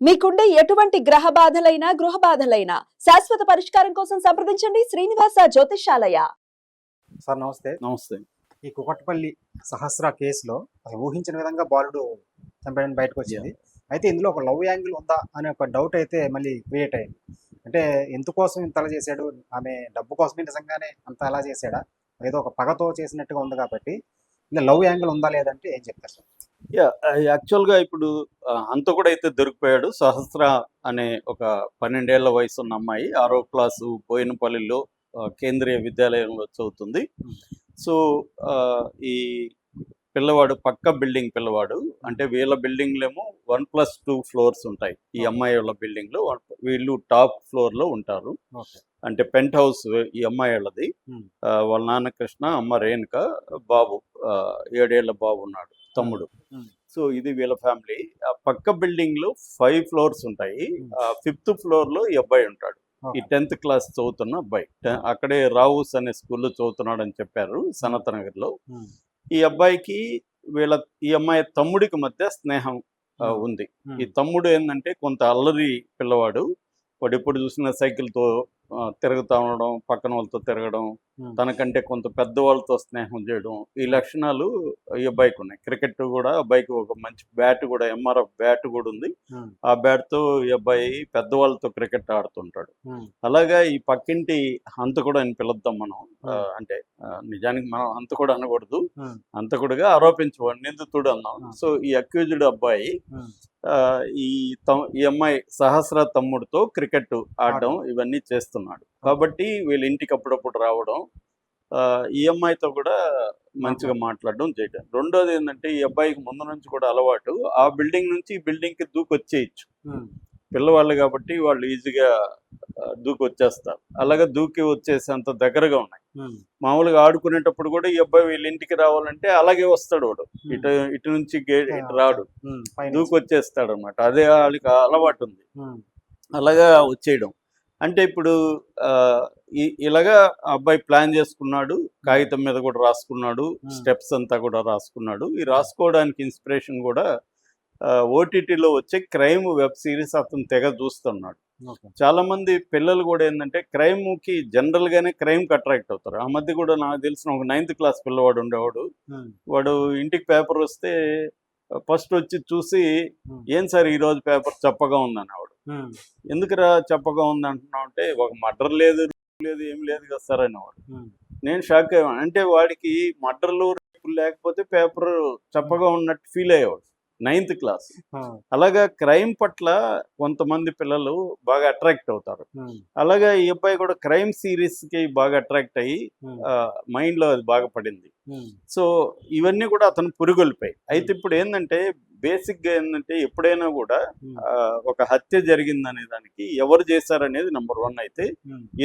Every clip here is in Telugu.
మీకుండే ఎటువంటి గ్రహ బాధలైనా గృహ బాధలైనా శాశ్వత పరిష్కారం కోసం సంప్రదించండి శ్రీనివాస జ్యోతిషాలయ సార్ నమస్తే. నమస్తే. ఈ కుకట్పల్లి సహస్ర కేసులో అసలు ఊహించిన విధంగా బాలుడు చంపేయడం బయటకు వచ్చింది అయితే ఇందులో ఒక లవ్ యాంగిల్ ఉందా అనే ఒక డౌట్ అయితే మళ్ళీ క్రియేట్ అయింది. అంటే ఎందుకోసం ఇంత అలా చేశాడు? ఆమె డబ్బు కోసమే నిజంగానే అంత అలా చేశాడా? ఏదో ఒక పగతో చేసినట్టుగా ఉంది కాబట్టి ఇలా లవ్ యాంగిల్ ఉందా లేదంటే ఏం చెప్తారు సార్? యా యాక్చువల్గా ఇప్పుడు ఆ, హంతకుడు అయితే దొరికిపోయాడు. సహస్ర అనే ఒక పన్నెండేళ్ళ వయసు ఉన్న అమ్మాయి. ఆరో క్లాసు బోయినపల్లిలో కేంద్రీయ విద్యాలయంలో చదువుతుంది. సో ఈ పిల్లవాడు పక్క బిల్డింగ్ పిల్లవాడు. అంటే వీళ్ళ బిల్డింగ్లేమో వన్ ప్లస్ టూ ఫ్లోర్స్ ఉంటాయి. ఈ అమ్మాయి వాళ్ళ బిల్డింగ్లో. వీళ్ళు టాప్ ఫ్లోర్లో ఉంటారు. అంటే పెంట్ హౌస్ ఈ అమ్మాయి వాళ్ళది. వాళ్ళ నాన్న కృష్ణ అమ్మ రేణుక బాబు ఏడేళ్ళ బాబు ఉన్నాడు. తమ్ముడు. సో ఇది వీళ్ళ ఫ్యామిలీ. పక్క బిల్డింగ్లో ఫైవ్ ఫ్లోర్స్ ఉంటాయి. ఫిఫ్త్ ఫ్లోర్లో ఈ అబ్బాయి ఉంటాడు. ఈ టెన్త్ క్లాస్ చదువుతున్న అబ్బాయి. అక్కడే రావుస్ అనే స్కూల్లో చదువుతున్నాడు అని చెప్పారు సనత్ నగర్లో ఈ అబ్బాయికి వీళ్ళ ఈ అమ్మాయి తమ్ముడికి మధ్య స్నేహం ఉంది. ఈ తమ్ముడు ఏంటంటే కొంత అల్లరి పిల్లవాడు. వాడు ఎప్పుడు చూసిన సైకిల్తో తిరుగుతా ఉండడం పక్కన వాళ్ళతో తిరగడం తనకంటే కొంత పెద్దవాళ్ళతో స్నేహం చేయడం ఈ లక్షణాలు ఈ అబ్బాయికి ఉన్నాయి. క్రికెట్ కూడా అబ్బాయికి ఒక మంచి బ్యాట్ కూడా ఎంఆర్ఎఫ్ బ్యాట్ కూడా ఉంది. ఆ బ్యాట్తో ఈ అబ్బాయి పెద్దవాళ్ళతో క్రికెట్ ఆడుతుంటాడు. అలాగా ఈ పక్కింటి హంతకుడు అని పిలుద్దాం మనం. అంటే నిజానికి మనం హంతకుడు అనకూడదు. హంతకుడుగా ఆరోపించవాడు నిందితుడు అన్నాం. సో ఈ అక్యూజ్డ్ అబ్బాయి ఆ, ఈ తమ్ ఈ అమ్మాయి సహస్ర తమ్ముడితో క్రికెట్ ఆడడం ఇవన్నీ చేస్తున్నాడు. కాబట్టి వీళ్ళ ఇంటికి అప్పుడప్పుడు రావడం ఈ అమ్మాయితో కూడా మంచిగా మాట్లాడడం చేయడం రెండోది ఏంటంటే ఈ అబ్బాయికి ముందు నుంచి కూడా అలవాటు ఆ బిల్డింగ్ నుంచి ఈ బిల్డింగ్కి దూకొచ్చేయచ్చు. పిల్లవాళ్ళు కాబట్టి వాళ్ళు ఈజీగా దూకి వచ్చేస్తారు అలాగే దూకి వచ్చేసేంత దగ్గరగా ఉన్నాయి. మామూలుగా ఆడుకునేటప్పుడు కూడా ఈ అబ్బాయి వీళ్ళ ఇంటికి రావాలంటే అలాగే వస్తాడు వాడు. ఇటు ఇటు నుంచి గేట్ ఇటు రాడు. దూకి వచ్చేస్తాడు అనమాట అదే వాళ్ళకి అలవాటు ఉంది. అలాగా వచ్చేయడం. అంటే ఇప్పుడు ఇలాగా అబ్బాయి ప్లాన్ చేసుకున్నాడు కాగితం మీద కూడా రాసుకున్నాడు. స్టెప్స్ అంతా కూడా రాసుకున్నాడు. ఈ రాసుకోవడానికి ఇన్స్పిరేషన్ కూడా ఓటీటీలో వచ్చే క్రైమ్ వెబ్ సిరీస్ అతను తెగ చూస్తున్నాడు. చాలా మంది పిల్లలు కూడా ఏంటంటే క్రైమ్కి జనరల్ గానే క్రైమ్కి అట్రాక్ట్ అవుతారు. ఆ మధ్య కూడా నాకు తెలిసిన ఒక నైన్త్ క్లాస్ పిల్లవాడు ఉండేవాడు. వాడు ఇంటికి పేపర్ వస్తే ఫస్ట్ వచ్చి చూసి ఏం సార్ ఈ రోజు పేపర్ చెప్పగా ఉంది అన్నవాడు ఎందుకురా చెప్పగా ఉంది అంటున్నావు అంటే ఒక మర్డర్ లేదు లేదు ఏం లేదు కదా సార్ అనేవాడు నేను షాక్ అయ్యాను. అంటే వాడికి మర్డర్లు రేపులు లేకపోతే పేపర్ చెప్పగా ఉన్నట్టు ఫీల్ అయ్యేవాడు. Ninth class. అలాగా క్రైమ్ పట్ల కొంతమంది పిల్లలు బాగా అట్రాక్ట్ అవుతారు. అలాగా ఈ అబ్బాయి కూడా క్రైమ్ సిరీస్కి బాగా అట్రాక్ట్ అయ్యి మైండ్లో అది బాగా పడింది. సో ఇవన్నీ కూడా అతను పురుగొల్పాయి అయితే ఇప్పుడు ఏంటంటే బేసిక్గా ఏంటంటే ఎప్పుడైనా కూడా ఒక హత్య జరిగిందనే దానికి ఎవరు చేశారనేది నెంబర్ వన్ అయితే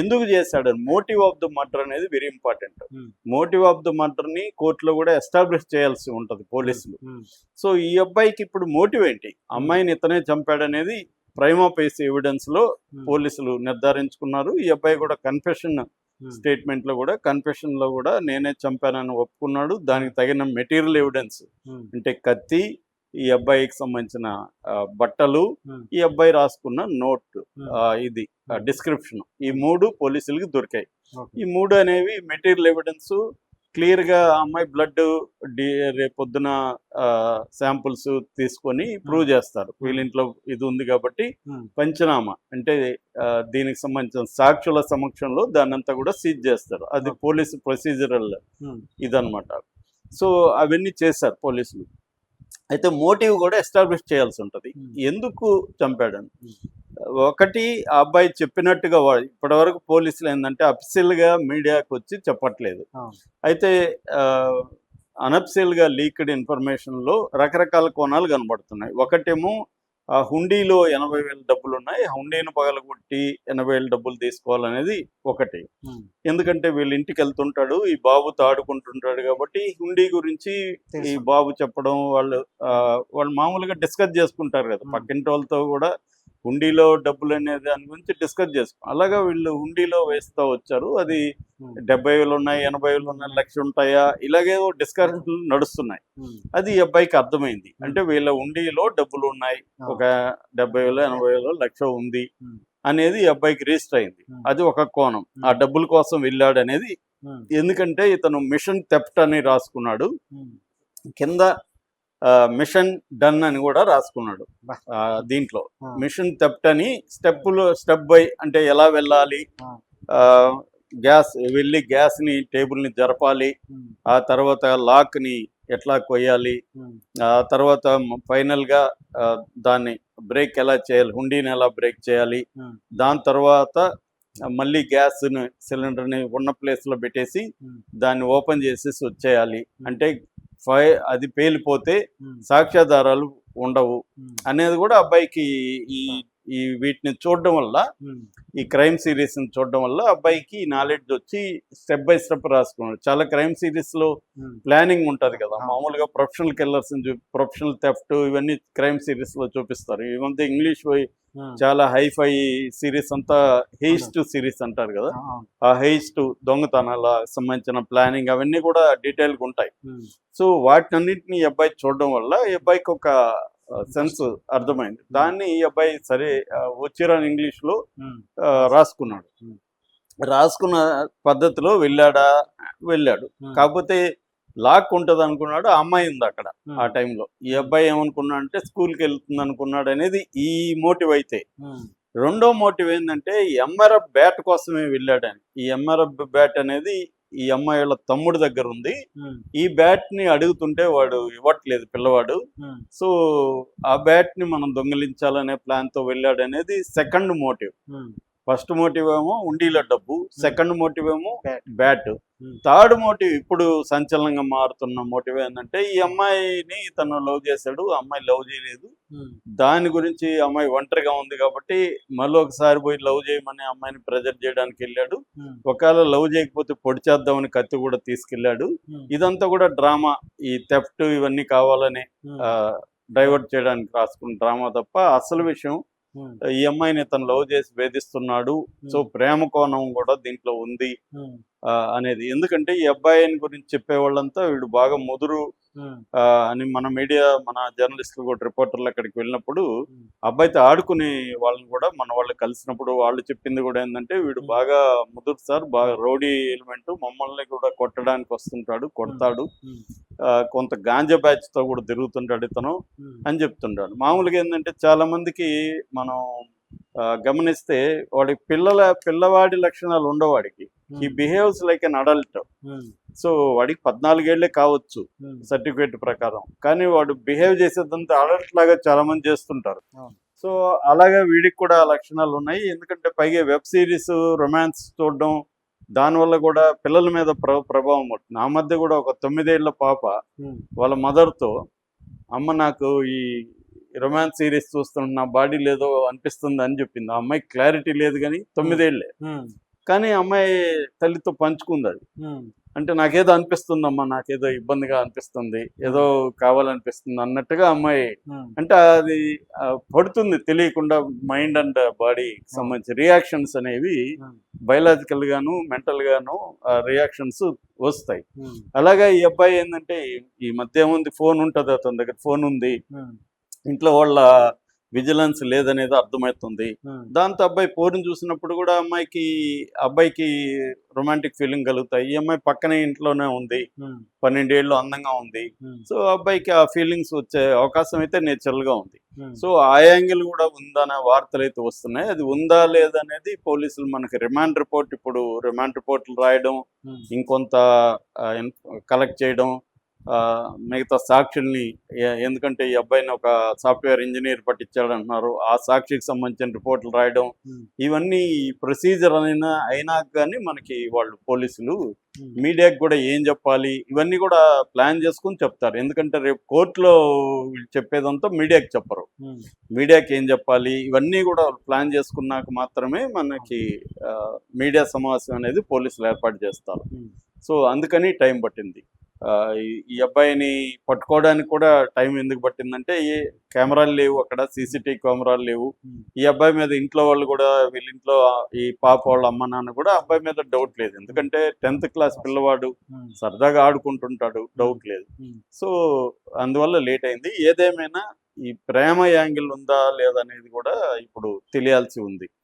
ఎందుకు చేశాడు? మోటివ్ ఆఫ్ ద మర్డర్ అనేది very important. Motive of the మర్డర్ని కోర్టులో కూడా ఎస్టాబ్లిష్ చేయాల్సి ఉంటది పోలీసులు. సో ఈ అబ్బాయికి ఇప్పుడు మోటివ్ ఏంటి? అమ్మాయిని ఇతనే చంపాడనేది ప్రైమా పేస్ ఎవిడెన్స్లో పోలీసులు నిర్ధారించుకున్నారు. ఈ అబ్బాయి కూడా కన్ఫెషన్ స్టేట్మెంట్లో కూడా కన్ఫెషన్లో కూడా నేనే చంపానని ఒప్పుకున్నాడు. దానికి తగిన మెటీరియల్ ఎవిడెన్స్ అంటే కత్తి ఈ అబ్బాయికి సంబంధించిన బట్టలు ఈ అబ్బాయి రాసుకున్న నోట్ ఇది డిస్క్రిప్షన్ ఈ మూడు పోలీసులకి దొరికాయి. ఈ మూడు అనేవి మెటీరియల్ ఎవిడెన్స్ క్లియర్గా అమ్మాయి బ్లడ్ డి రేపొద్దున శాంపుల్స్ తీసుకొని ప్రూవ్ చేస్తారు. వీళ్ళ ఇంట్లో ఇది ఉంది కాబట్టి పంచనామా. అంటే దీనికి సంబంధించిన సాక్షుల సమక్షంలో దాన్ని అంతా కూడా సీజ్ చేస్తారు. అది. పోలీసు ప్రొసీజరల్ ఇదనమాట సో అవన్నీ చేశారు పోలీసులు. అయితే మోటివ్ కూడా ఎస్టాబ్లిష్ చేయాల్సి ఉంటుంది. ఎందుకు చంపాడని. ఒకటి ఆ అబ్బాయి చెప్పినట్టుగా వా- ఇప్పటివరకు పోలీసులు ఏంటంటే అఫీషియల్గా మీడియాకి వచ్చి చెప్పట్లేదు అయితే అనఫిషియల్గా లీక్డ్ ఇన్ఫర్మేషన్లో రకరకాల కోణాలు కనబడుతున్నాయి. ఒకటేమో ఆ హుండీలో ఎనభై వేల డబ్బులు ఉన్నాయి హుండీని పగలగొట్టి ఎనభై వేల డబ్బులు తీసుకోవాలనేది ఒకటి. ఎందుకంటే వీళ్ళ ఇంటికి వెళ్తుంటాడు ఈ బాబుతో ఆడుకుంటుంటాడు కాబట్టి హుండీ గురించి ఈ బాబు చెప్పడం వాళ్ళు ఆ, వాళ్ళు మామూలుగా డిస్కస్ చేసుకుంటారు కదా. పక్కింటి వాళ్ళతో కూడా హుండీలో డబ్బులు అనేది దాని గురించి డిస్కస్ చేసుకో అలాగా వీళ్ళు హుండీలో వేస్తూ వచ్చారు. అది డెబ్బై వేలు ఉన్నాయి ఎనభై వేలు ఉన్నాయి లక్ష ఉంటాయా? ఇలాగేవో డిస్కషన్లు నడుస్తున్నాయి. అది ఈ అబ్బాయికి అర్థమైంది. అంటే వీళ్ళ ఉండిలో డబ్బులు ఉన్నాయి. ఒక డెబ్బై వేలు ఎనభై వేలు లక్ష ఉంది. అనేది ఈ అబ్బాయికి రిజిస్టర్ అయింది. అది ఒక కోణం. ఆ. డబ్బుల కోసం వెళ్ళాడు అనేది ఎందుకంటే ఇతను మిషన్ థెఫ్ట్ అని రాసుకున్నాడు. కింద మిషన్ డన్ అని కూడా రాసుకున్నాడు. దీంట్లో. మిషన్ థెఫ్ట్ అని స్టెప్పులు స్టెప్ బై అంటే ఎలా వెళ్ళాలి? గ్యాస్ వెళ్ళి గ్యాస్ని టేబుల్ని జరపాలి. ఆ తర్వాత లాక్ని ఎట్లా కొయ్యాలి? ఆ తర్వాత ఫైనల్గా దాన్ని బ్రేక్ ఎలా చేయాలి? హుండీని ఎలా బ్రేక్ చేయాలి? దాని తర్వాత మళ్ళీ గ్యాస్ సిలిండర్ని ఉన్న ప్లేస్లో పెట్టేసి దాన్ని ఓపెన్ చేసేసి వచ్చేయాలి. అంటే ఫై అది పేలిపోతే సాక్ష్యాధారాలు ఉండవు అనేది కూడా అబ్బాయికి ఈ ఈ వీటిని చూడడం వల్ల ఈ క్రైమ్ సిరీస్ని చూడడం వల్ల అబ్బాయికి నాలెడ్జ్ వచ్చి స్టెప్ బై స్టెప్ రాసుకున్నాడు. చాలా క్రైమ్ సిరీస్లో ఉమ్, ప్లానింగ్ ఉంటుంది కదా. మామూలుగా ప్రొఫెషనల్ కిల్లర్స్ ప్రొఫెషనల్ థెఫ్ట్ ఇవన్నీ క్రైమ్ సిరీస్లో చూపిస్తారు ఇవంతా ఇంగ్లీష్ పోయి చాలా హైఫై సిరీస్ అంతా హెయిస్ట్ సిరీస్ అంటారు కదా. ఆ, హెయిస్ట్ దొంగతనాల సంబంధించిన ప్లానింగ్ అవన్నీ కూడా డీటెయిల్గా ఉంటాయి సో వాటినన్నింటిని అబ్బాయి చూడడం వల్ల ఈ అబ్బాయికి ఒక సెన్స్ అర్థమైంది. దాన్ని ఈ అబ్బాయి సరే వచ్చిరాని ఇంగ్లీష్లో ఉమ్, ఆ, రాసుకున్నాడు. Hmm. రాసుకున్న పద్ధతిలో వెళ్ళాడా? వెళ్ళాడు. కాకపోతే లాక్ ఉంటుంది అనుకున్నాడు ఆ అమ్మాయి ఉంది అక్కడ ఆ టైంలో. ఈ అబ్బాయి ఏమనుకున్నాడు అంటే స్కూల్కి వెళ్తుంది అనుకున్నాడు అనేది ఈ మోటివ్ అయితే. రెండో మోటివ్ ఏంటంటే ఎంఆర్ఎఫ్ బ్యాట్ కోసమే వెళ్ళాడని ఈ ఎంఆర్ఎఫ్ బ్యాట్ అనేది ఈ అమ్మాయి వాళ్ళ తమ్ముడి దగ్గర ఉంది. ఈ బ్యాట్ని అడుగుతుంటే వాడు ఇవ్వట్లేదు పిల్లవాడు. సో ఆ బ్యాట్ని మనం దొంగిలించాలనే ప్లాన్తో వెళ్ళాడు అనేది సెకండ్ మోటివ్ ఫస్ట్ మోటివ్ ఏమో ఉండిల డబ్బు సెకండ్ మోటివ్ ఏమో. బ్యాట్. Hmm. థర్డ్ మోటివ్ ఇప్పుడు సంచలనంగా మారుతున్న మోటివ్ ఏంటంటే ఈ అమ్మాయిని తను లవ్ చేశాడు అమ్మాయి లవ్ చేయలేదు. ఉమ్, దాని గురించి అమ్మాయి ఒంటరిగా ఉంది కాబట్టి మళ్ళీ ఒకసారి పోయి లవ్ చేయమని అమ్మాయిని ప్రెజర్ చేయడానికి వెళ్ళాడు. ఒకవేళ లవ్ చేయకపోతే పొడి చేద్దామని కత్తి కూడా తీసుకెళ్ళాడు. ఉమ్, ఇదంతా కూడా డ్రామా. ఈ థెఫ్ట్ ఇవన్నీ కావాలని డైవర్ట్ చేయడానికి రాసుకున్న డ్రామా తప్ప అసలు విషయం ఈ అమ్మాయిని తను లవ్ చేసి వేధిస్తున్నాడు. సో ప్రేమ కోణం కూడా దీంట్లో ఉంది. ఆ, అనేది. ఎందుకంటే ఈ అబ్బాయిని గురించి చెప్పే వాళ్ళంతా వీడు బాగా ముదురు. అని మన మీడియా మన జర్నలిస్టులు కూడా రిపోర్టర్లు అక్కడికి వెళ్ళినప్పుడు. అబ్బాయితో ఆడుకునే వాళ్ళని కూడా మన వాళ్ళు కలిసినప్పుడు వాళ్ళు చెప్పింది కూడా ఏంటంటే వీడు. బాగా ముదురు సార్ బాగా రౌడీ ఎలిమెంట్. మమ్మల్ని కూడా కొట్టడానికి వస్తుంటాడు కొడతాడు. కొంత గాంజా బ్యాచ్తో కూడా తిరుగుతుంటాడు ఇతను అని చెప్తుంటాడు. మామూలుగా ఏంటంటే చాలా మందికి మనం గమనిస్తే వాడి పిల్లల పిల్లవాడి లక్షణాలు ఉండవు ఈ behaves like an adult so వాడికి పద్నాలుగేళ్ళే కావచ్చు ఉమ్, సర్టిఫికేట్ ప్రకారం. కానీ వాడు బిహేవ్ చేసేదంతా అడల్ట్ లాగా చాలా మంది చేస్తుంటారు. సో అలాగే వీడికి కూడా లక్షణాలు ఉన్నాయి. ఎందుకంటే పైగా వెబ్ సిరీస్ రొమాన్స్ చూడడం దానివల్ల కూడా పిల్లల మీద ప్ర ప్రభావం పడుతుంది ఆ మధ్య కూడా ఒక తొమ్మిదేళ్ళ పాప ఉమ్, వాళ్ళ మదర్తో అమ్మ నాకు ఈ రొమాన్స్ సిరీస్ చూస్తున్న నా బాడీ లేదో అనిపిస్తుంది అని చెప్పింది. ఆ అమ్మాయి క్లారిటీ లేదు కానీ తొమ్మిదేళ్ళే ఉమ్, కానీ అమ్మాయి తల్లితో పంచుకుంది అది. అంటే నాకేదో అనిపిస్తుందమ్మా నాకేదో ఇబ్బందిగా అనిపిస్తుంది ఏదో కావాలనిపిస్తుంది అన్నట్టుగా అమ్మాయి అంటే అది పడుతుంది తెలియకుండా మైండ్ అండ్ బాడీకి సంబంధించి. రియాక్షన్స్ అనేవి బయలాజికల్ గాను మెంటల్ గాను రియాక్షన్స్ వస్తాయి. అలాగే ఈ అబ్బాయి ఏంటంటే ఈ- మధ్య ఏముంది ఫోన్ ఉంటుంది అతని దగ్గర ఫోన్ ఉంది. ఇంట్లో వాళ్ళ విజిలెన్స్ లేదనేది అర్థమవుతుంది. దాంతో అబ్బాయి పోరుని చూసినప్పుడు కూడా అమ్మాయికి అబ్బాయికి రొమాంటిక్ ఫీలింగ్ కలుగుతాయి. ఈ అమ్మాయి పక్కనే ఇంట్లోనే ఉంది. పన్నెండేళ్ళు అందంగా ఉంది. సో అబ్బాయికి ఆ ఫీలింగ్స్ వచ్చే అవకాశం అయితే నేచురల్గా ఉంది. సో ఆ యాంగిల్ కూడా ఉందనే వార్తలు అయితే వస్తున్నాయి. అది ఉందా లేదనేది పోలీసులు మనకి రిమాండ్ రిపోర్ట్ ఇప్పుడు రిమాండ్ రిపోర్ట్లు రాయడం ఇంకొంత కలెక్ట్ చేయడం మిగతా సాక్షుల్ని ఎందుకంటే ఈ అబ్బాయిని ఒక సాఫ్ట్వేర్ ఇంజనీర్ పట్టించాడు అంటున్నారు ఆ సాక్షికి సంబంధించిన రిపోర్ట్లు రాయడం ఉమ్, ఇవన్నీ ప్రొసీజర్ అయినా అయినా కానీ మనకి వాళ్ళు పోలీసులు ఉమ్, మీడియాకి కూడా ఏం చెప్పాలి ఇవన్నీ కూడా ప్లాన్ చేసుకుని చెప్తారు. ఎందుకంటే రేపు కోర్టులో చెప్పేదంతా మీడియాకి చెప్పరు. ఉమ్, మీడియాకి ఏం చెప్పాలి ఇవన్నీ కూడా ప్లాన్ చేసుకున్నాక మాత్రమే మనకి మీడియా సమావేశం అనేది పోలీసులు ఏర్పాటు చేస్తారు. సో అందుకని టైం పట్టింది. ఈ- ఈ అబ్బాయిని పట్టుకోవడానికి కూడా టైం ఎందుకు పట్టిందంటే ఏ కెమెరాలు లేవు అక్కడ సీసీటీవీ కెమెరాలు లేవు. ఈ అబ్బాయి మీద ఇంట్లో వాళ్ళు కూడా వీళ్ళ ఇంట్లో ఆ- ఈ పాప వాళ్ళ అమ్మ నాన్న కూడా అబ్బాయి మీద డౌట్ లేదు. ఎందుకంటే టెన్త్ క్లాస్ పిల్లవాడు సరదాగా ఆడుకుంటుంటాడు డౌట్ లేదు. సో అందువల్ల లేట్ అయింది. ఏదేమైనా ఈ ప్రేమ యాంగిల్ ఉందా లేదా అనేది కూడా ఇప్పుడు తెలియాల్సి ఉంది.